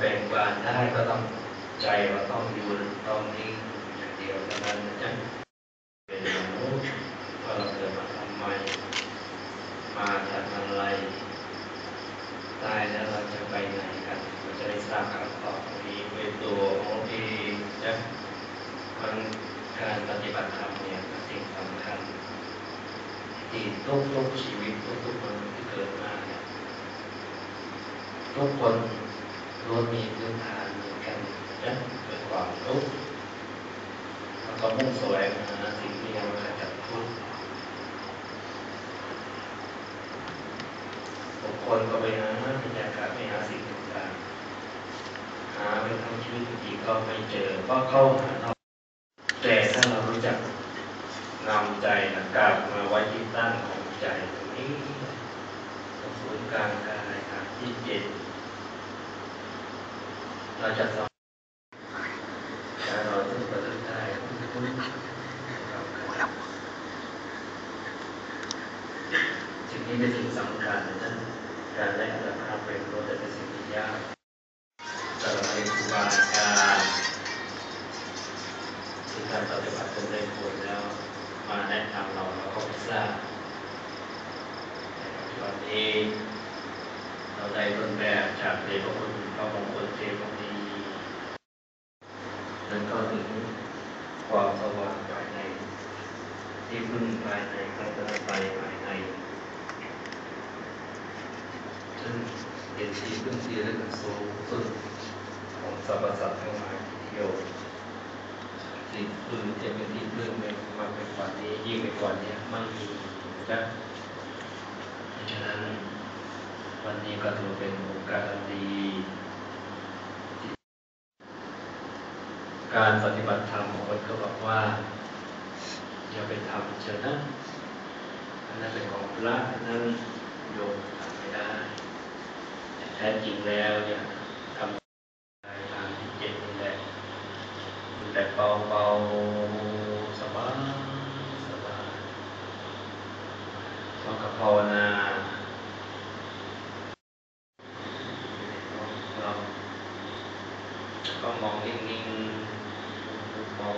แบ่งบานได้ก็ต้องใจเราต้องอยู่ต้องนิ่งอย่างเดียวเท่านั้นนะจ๊ะเป็นมนุษย์ว่าเราเกิดมาทำไม มาจากอะไรตายแล้วเราจะไปไหนกันเราจะได้ทราบคำตอบนี้ด้วยตัวของเองนะมันการปฏิบัติธรรมเนี่ยเป็นสิ่งสำคัญที่ทุกทุกชีวิตทุกทุกๆมนุษย์ที่เกิดมาเนี่ยทุกคน ล้มีพื้นฐานเหมือนกันนะเป็นความทุกข์แล้วก็มุ่งแสวงหาสิ่งที่จะมาขจัดทุกข์บางคนก็ไปหาบรรยากาศไปหาสิ่งต่างๆหาไปทั้งชีวิตจริงๆก็ไม่เจอเพราะเข้าหาเราแต่ถ้าเรารู้จักนำใจนะกลับมาไว้ที่ตั้งของใจตรงนี้ศูนย์กลางกายฐานที่เจ็ด เราจะสอนการเราต้องประลึกได้สิ่งนี้เป็นสิ่งสำคัญท่านการได้อัตภาพเป็นรู้แต่เป็นสิ่งที่ยากแต่เราเป็นครูบาอาจารย์ที่ท่านปฏิบัติจนได้ผลแล้ว มาแนะนำเราเราก็ไม่ทราบวันนี้เราได้ต้นแบบจากเดชพระคุณพระมงคลเทพ ดีนั้นก็ถึงความสว่างภายใน ที่พึ่งภายในพระตนตรัยภายในซึ่งเป็นที่พึ่งที่ระลึกสูงสุดของสรรพสัตว์ทั้งหลายทีเดียวสิ่งอื่นจะเป็นที่พึ่งไม่มากไปกว่านี้ยิ่งไปกว่านี้ไม่มีนะเพราะฉะนั้นวันนี้ก็ถือเป็นโอกาสดี การปฏิบัติธรรมคนก็บอกว่าอย่าไปทำเชนะอันนั้นเป็นของพระอันนั้นโยมทำไม่ได้แต่แท้จริงแล้วเนี่ยทำในทางที่เจ็ดนี่แหละแต่เบาเบาๆสบายสบายแล้วก็ภาวนาเราก็มองนิ่งๆ มอ